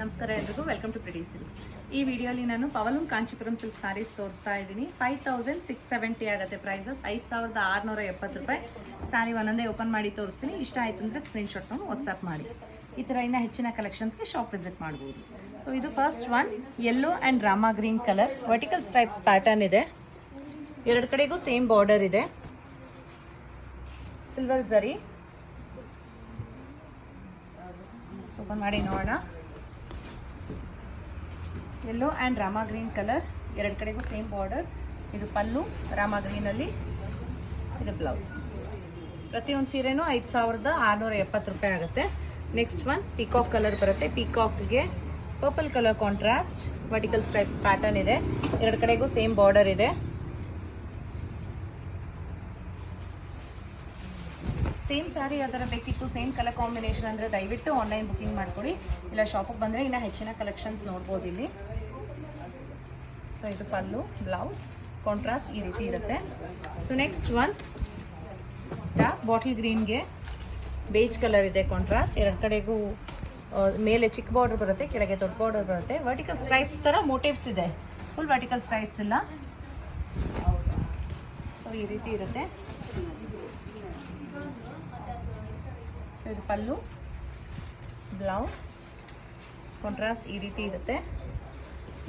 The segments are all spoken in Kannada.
ನಮಸ್ಕಾರ ಎಲ್ರಿಗೂ ವೆಲ್ಕಮ್ ಟು ಪ್ರಿಟಿ ಸಿಲ್ಕ್ಸ್ ಈ ವಿಡಿಯೋಲಿ ನಾನು ಪವಲಂ ಕಾಂಚಿಪುರಂ ಸಿಲ್ಕ್ ಸಾರೀಸ್ ತೋರಿಸ್ತಾ ಇದ್ದೀನಿ. ಫೈವ್ ತೌಸಂಡ್ ಸಿಕ್ಸ್ ಸೆವೆಂಟಿ ಆಗುತ್ತೆ ಪ್ರೈಸಸ್ ಐದು ಸಾವಿರದ ಆರುನೂರ ಎಪ್ಪತ್ತು ರೂಪಾಯಿ. ಸಾರಿ ಒಂದೊಂದೇ ಓಪನ್ ಮಾಡಿ ತೋರಿಸ್ತೀನಿ. ಇಷ್ಟ ಆಯಿತು ಅಂದರೆ ಸ್ಕ್ರೀನ್ಶಾಟ್ ಮಾಡಿ ವಾಟ್ಸಪ್ ಮಾಡಿ. ಈ ಥರ ಇನ್ನೂ ಹೆಚ್ಚಿನ ಕಲೆಕ್ಷನ್ಸ್ಗೆ ಶಾಪ್ ವಿಸಿಟ್ ಮಾಡ್ಬೋದು. ಸೊ ಇದು first one yellow and Rama green colour vertical stripes pattern ಇದೆ. ಎರಡು ಕಡೆಗೂ ಸೇಮ್ ಬಾರ್ಡರ್ ಇದೆ. ಸಿಲ್ವರ್ ಜರಿ ಓಪನ್ ಮಾಡಿ ನೋಡೋಣ. Yellow and Rama green colour ಎರಡು ಕಡೆಗೂ ಸೇಮ್ ಬಾರ್ಡರ್ ಇದು ಪಲ್ಲು ರಾಮಾ ಗ್ರೀನಲ್ಲಿ ಇದು ಬ್ಲೌಸ್ ಪ್ರತಿಯೊಂದು ಸೀರೆನೂ ಐದು ಸಾವಿರದ ಆರುನೂರ ಎಪ್ಪತ್ತು ರೂಪಾಯಿ ಆಗುತ್ತೆ. ನೆಕ್ಸ್ಟ್ ಒನ್ ಪಿಕಾಕ್ ಕಲರ್ ಬರುತ್ತೆ. ಪಿಕಾಕ್ಗೆ purple colour contrast vertical stripes pattern ಇದೆ. ಎರಡು ಕಡೆಗೂ ಸೇಮ್ ಬಾರ್ಡರ್ ಇದೆ. ಸೇಮ್ ಸ್ಯಾರಿ ಥರ ಬೇಕಿತ್ತು ಸೇಮ್ ಕಲರ್ ಕಾಂಬಿನೇಷನ್ ಅಂದರೆ ದಯವಿಟ್ಟು ಆನ್ಲೈನ್ ಬುಕಿಂಗ್ ಮಾಡ್ಕೊಡಿ. ಇಲ್ಲ ಶಾಪಿಗೆ ಬಂದರೆ ಇನ್ನೂ ಹೆಚ್ಚಿನ ಕಲೆಕ್ಷನ್ಸ್ ನೋಡ್ಬೋದು ಇಲ್ಲಿ. ಸೊ ಇದು ಪಲ್ಲು, ಬ್ಲೌಸ್. ಕಾಂಟ್ರಾಸ್ಟ್ ಈ ರೀತಿ ಇರುತ್ತೆ. So next one dark bottle ಗ್ರೀನ್ಗೆ beige colour ಇದೆ ಕಾಂಟ್ರಾಸ್ಟ್ ಎರಡು ಕಡೆಗೂ ಮೇಲೆ ಚಿಕ್ಕ ಬಾರ್ಡರ್ ಬರುತ್ತೆ, ಕೆಳಗೆ ದೊಡ್ಡ ಬಾರ್ಡರ್ ಬರುತ್ತೆ. ವರ್ಟಿಕಲ್ ಸ್ಟ್ರೈಪ್ಸ್ ಥರ ಮೋಟಿವ್ಸ್ ಇದೆ. ಫುಲ್ ವರ್ಟಿಕಲ್ ಸ್ಟ್ರೈಪ್ಸ್ ಇಲ್ಲ. ಸೊ ಈ ರೀತಿ ಇರುತ್ತೆ. ಸೊ ಇದು ಪಲ್ಲು, ಬ್ಲೌಸ್. ಕಾಂಟ್ರಾಸ್ಟ್ ಈ ರೀತಿ ಇರುತ್ತೆ.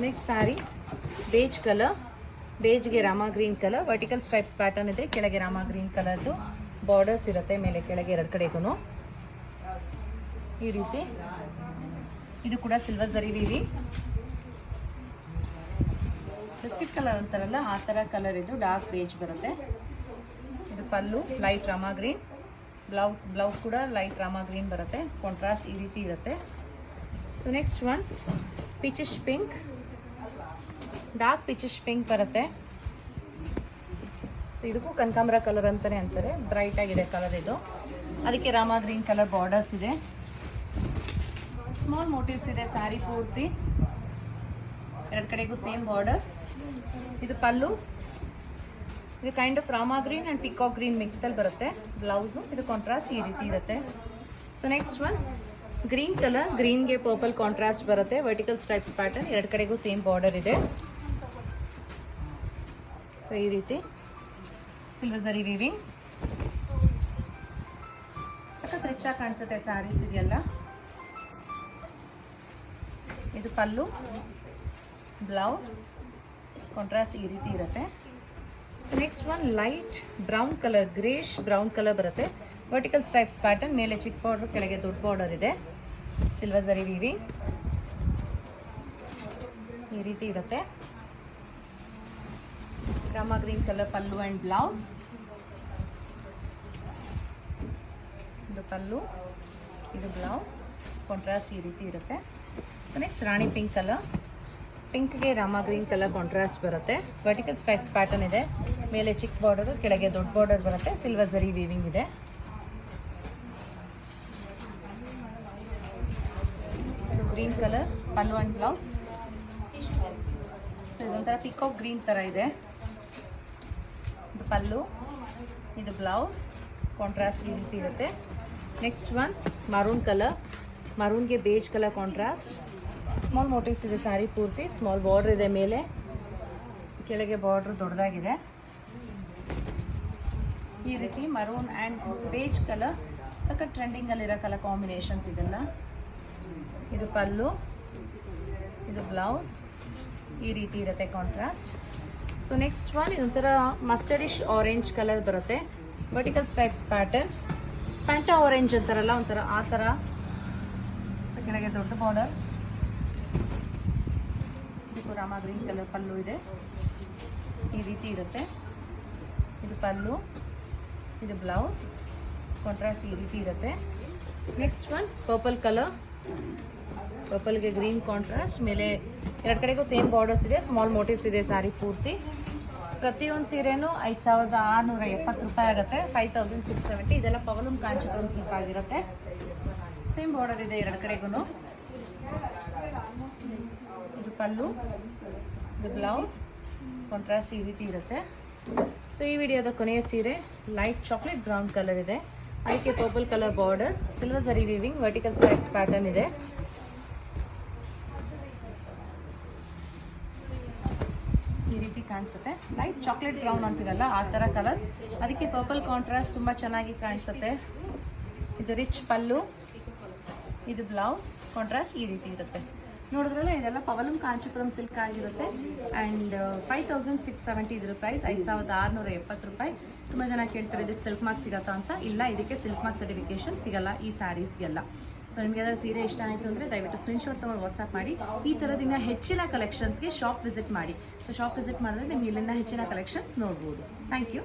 Next sari beige colour ಬೇಜ್ಗೆ Rama green colour vertical stripes pattern ಇದೆ ಕೆಳಗೆ ರಾಮ ಗ್ರೀನ್ ಕಲರ್ದು ಬಾರ್ಡರ್ಸ್ ಇರುತ್ತೆ, ಮೇಲೆ ಕೆಳಗೆ ಎರಡು ಕಡೆಗೂ ಈ ರೀತಿ. ಇದು ಕೂಡ ಸಿಲ್ವರ್ ಜರಿ ವೀವಿ ಬಿಸ್ಕಿಟ್ ಕಲರ್ ಅಂತಾರಲ್ಲ, ಆ ಥರ ಕಲರ್ ಇದು ಡಾರ್ಕ್ ಬೇಜ್ ಬರುತ್ತೆ. ಇದು pallu light Rama green blouse blouse ಕೂಡ ಲೈಟ್ ರಾಮ ಗ್ರೀನ್ ಬರುತ್ತೆ. ಕಾಂಟ್ರಾಸ್ಟ್ ಈ ರೀತಿ ಇರುತ್ತೆ. So next one peachish pink dark peachish pink ಬರುತ್ತೆ. ಸೊ ಇದಕ್ಕೂ ಕನಕಾಂಬರ ಕಲರ್ ಅಂತಾನೆ ಅಂತಾರೆ. ಬ್ರೈಟ್ ಆಗಿದೆ ಕಲರ್ ಇದು. ಅದಕ್ಕೆ ರಾಮಾ ಗ್ರೀನ್ ಕಲರ್ ಬಾರ್ಡರ್ಸ್ ಇದೆ. ಸ್ಮಾಲ್ ಮೋಟಿವ್ಸ್ ಇದೆ. ಸ್ಯಾರಿ ಪೂರ್ತಿ. ಎರಡು ಕಡೆಗೂ ಸೇಮ್ ಬಾರ್ಡರ್ ಇದು ಪಲ್ಲು. ಇದು kind of Rama green and peacock green ಮಿಕ್ಸಲ್ಲಿ ಬರುತ್ತೆ. ಬ್ಲೌಸು ಇದು ಕಾಂಟ್ರಾಸ್ಟ್ ಈ ರೀತಿ ಇರುತ್ತೆ. So next one green colour ಗ್ರೀನ್ಗೆ purple contrast ಬರುತ್ತೆ. ವರ್ಟಿಕಲ್ ಸ್ಟ್ರೈಪ್ಸ್ ಪ್ಯಾಟರ್ನ್ ಎರಡು ಕಡೆಗೂ ಸೇಮ್ ಬಾರ್ಡರ್ ಇದೆ. ಸೊ ಈ ರೀತಿ. ಸಿಲ್ವರ್ ಜರಿ ವೀವಿಂಗ್ಸ್ ಸಖತ್ ರಿಚ್ ಆಗಿ ಕಾಣಿಸುತ್ತೆ ಸ್ಯಾರೀಸ್ ಇದೆಯಲ್ಲ. ಇದು ಪಲ್ಲು ಬ್ಲೌಸ್ ಕಾಂಟ್ರಾಸ್ಟ್ ಈ ರೀತಿ ಇರುತ್ತೆ. So next one light brown colour greyish brown colour ಬರುತ್ತೆ. ವರ್ಟಿಕಲ್ ಸ್ಟ್ರೈಪ್ಸ್ ಪ್ಯಾಟರ್ನ್ ಮೇಲೆ ಚಿಕ್ಕ ಬಾರ್ಡರ್ ಕೆಳಗೆ ದೊಡ್ಡ ಬಾರ್ಡರ್ ಇದೆ. ಸಿಲ್ವರ್ ಜರಿ ವಿವಿ ಈ ರೀತಿ ಇರುತ್ತೆ. Rama green colour pallu and blouse ಇದು ಪಲ್ಲು, ಇದು ಬ್ಲೌಸ್ ಕಾಂಟ್ರಾಸ್ಟ್ ಈ ರೀತಿ ಇರುತ್ತೆ. So next Rani pink colour ಪಿಂಕ್ಗೆ Rama green colour contrast ಬರುತ್ತೆ. ವರ್ಟಿಕಲ್ ಸ್ಟ್ರೈಪ್ಸ್ ಪ್ಯಾಟರ್ನ್ ಇದೆ. ಮೇಲೆ ಚಿಕ್ಕ ಬಾರ್ಡರು ಕೆಳಗೆ ದೊಡ್ಡ ಬಾರ್ಡರ್ ಬರುತ್ತೆ. ಸಿಲ್ವರ್ ಜರಿ ವೀವಿಂಗ್ ಇದೆ so green colour pallu and blouse. So ಇದೊಂಥರ ಪಿಕಾಕ್ ಗ್ರೀನ್ ಥರ ಇದೆ. ಇದು ಪಲ್ಲು, ಇದು ಬ್ಲೌಸ್. ಕಾಂಟ್ರಾಸ್ಟ್ ಈ ರೀತಿ ಇರುತ್ತೆ next one maroon colour ಮರೂನ್ಗೆ beige colour contrast small motifs ಇದೆ ಸ್ಯಾರಿ ಪೂರ್ತಿ. ಸ್ಮಾಲ್ ಬಾರ್ಡ್ರ್ ಇದೆ ಮೇಲೆ. ಕೆಳಗೆ ಬಾರ್ಡ್ರ್ ದೊಡ್ಡದಾಗಿದೆ. ಈ ರೀತಿ ಮರೂನ್ ಆ್ಯಂಡ್ ಬೇಜ್ ಕಲರ್ ಸಖತ್ ಟ್ರೆಂಡಿಂಗಲ್ಲಿರೋ ಕಲರ್ ಕಾಂಬಿನೇಷನ್ಸ್ ಇದೆಲ್ಲ. ಇದು ಪಲ್ಲು, ಇದು ಬ್ಲೌಸ್. ಈ ರೀತಿ ಇರುತ್ತೆ ಕಾಂಟ್ರಾಸ್ಟ್ ಸೊ ನೆಕ್ಸ್ಟ್ ಒನ್ ಇದೊಂಥರ ಮಸ್ಟರ್ಡಿಶ್ ಆರೆಂಜ್ ಕಲರ್ ಬರುತ್ತೆ. Vertical stripes pattern Fanta orange ಅಂತಾರಲ್ಲ, ಒಂಥರ ಆ ಥರ. ಸೊ ಕೆಳಗೆ ದೊಡ್ಡ ಬಾರ್ಡರ್ ಇದಕ್ಕೂ ರಾಮ ಗ್ರೀನ್ ಕಲರ್ ಪಲ್ಲು ಇದೆ. ಈ ರೀತಿ ಇರುತ್ತೆ. ಇದು ಪಲ್ಲು, ಇದು ಬ್ಲೌಸ್. ಕಾಂಟ್ರಾಸ್ಟ್ ಈ ರೀತಿ ಇರುತ್ತೆ. ನೆಕ್ಸ್ಟ್ ಒನ್ ಪರ್ಪಲ್ ಕಲರ್ ಪರ್ಪಲ್ಗೆ ಗ್ರೀನ್ ಕಾಂಟ್ರಾಸ್ಟ್ ಮೇಲೆ ಎರಡು ಕಡೆಗೂ ಸೇಮ್ ಬಾರ್ಡರ್ಸ್ ಇದೆ ಸ್ಮಾಲ್ ಮೋಟಿವ್ಸ್ ಇದೆ ಸ್ಯಾರಿ ಪೂರ್ತಿ. ಪ್ರತಿಯೊಂದು ಸೀರೆನೂ ಐದು ಸಾವಿರದ ಆರುನೂರ ಎಪ್ಪತ್ತು ರೂಪಾಯಿ ಆಗುತ್ತೆ ಫೈವ್ ತೌಸಂಡ್ ಸಿಕ್ಸ್ ಸೆವೆಂಟಿ ಇದೆಲ್ಲ ಪವಲಂ ಕಾಂಚಿಪುರಂ ಸಿಲ್ಕ್ ಆಗಿರುತ್ತೆ. ಸೇಮ್ ಬಾರ್ಡರ್ ಇದೆ ಎರಡು ಕಡೆಗೂ ಇದು ಪಲ್ಲು, ಇದು ಬ್ಲೌಸ್ ಕಾಂಟ್ರಾಸ್ಟ್ ಈ ರೀತಿ ಇರುತ್ತೆ. ಸೊ ಈ ವಿಡಿಯೋದ ಕೊನೆಯ ಸೀರೆ ಲೈಟ್ ಚಾಕ್ಲೇಟ್ ಬ್ರೌನ್ ಕಲರ್ ಇದೆ. ಅದಕ್ಕೆ purple colour border, silver zari weaving vertical stripes pattern ಇದೆ. ಈ ರೀತಿ ಕಾಣಿಸುತ್ತೆ. ಲೈಟ್ ಚಾಕ್ಲೇಟ್ ಬ್ರೌನ್ ಅಂತೀವಲ್ಲ ಆ ಥರ ಕಲರ್ ಅದಕ್ಕೆ ಪರ್ಪಲ್ ಕಾಂಟ್ರಾಸ್ಟ್ ತುಂಬ ಚೆನ್ನಾಗಿ ಕಾಣಿಸುತ್ತೆ. ಇದು ರಿಚ್ ಪಲ್ಲು, ಇದು ಬ್ಲೌಸ್ ಕಾಂಟ್ರಾಸ್ಟ್ ಈ ರೀತಿ ಇರುತ್ತೆ. ನೋಡಿದ್ರಲ್ಲ, ಇದೆಲ್ಲ ಪವಲಂ ಕಾಂಚಿಪುರಂ ಸಿಲ್ಕ್ ಆಗಿರುತ್ತೆ. And five thousand six seventy ಇದ್ರ ಪ್ರೈಸ್ ಐದು ಸಾವಿರದ ಆರುನೂರ ಎಪ್ಪತ್ತು ರೂಪಾಯಿ. ತುಂಬ ಜನ ಕೇಳ್ತಾರೆ, ಇದಕ್ಕೆ ಸಿಲ್ಕ್ ಮಾರ್ಕ್ ಸಿಗತ್ತಾ ಅಂತ. ಇಲ್ಲ, ಇದಕ್ಕೆ ಸಿಲ್ಕ್ ಮಾರ್ಕ್ ಸರ್ಟಿಫಿಕೇಶನ್ ಸಿಗಲ್ಲ ಈ ಸ್ಯಾರೀಸ್ಗೆಲ್ಲ ಸೊ ನಿಮಗೆ ಏನಾದ್ರು ಸೀರೆ ಇಷ್ಟ ಆಯಿತು ಅಂದರೆ ದಯವಿಟ್ಟು ಸ್ಕ್ರೀನ್ಶಾಟ್ ತೊಗೊಂಡು ವಾಟ್ಸಪ್ ಮಾಡಿ. ಈ ಥರದಿಂದ ಹೆಚ್ಚಿನ ಕಲೆಕ್ಷನ್ಸ್ಗೆ ಶಾಪ್ ವಿಸಿಟ್ ಮಾಡಿ. ಸೊ ಶಾಪ್ ವಿಸಿಟ್ ಮಾಡಿದ್ರೆ ನಿಮ್ಗೆ ಇಲ್ಲಿನ ಹೆಚ್ಚಿನ ಕಲೆಕ್ಷನ್ಸ್ ನೋಡ್ಬೋದು. Thank you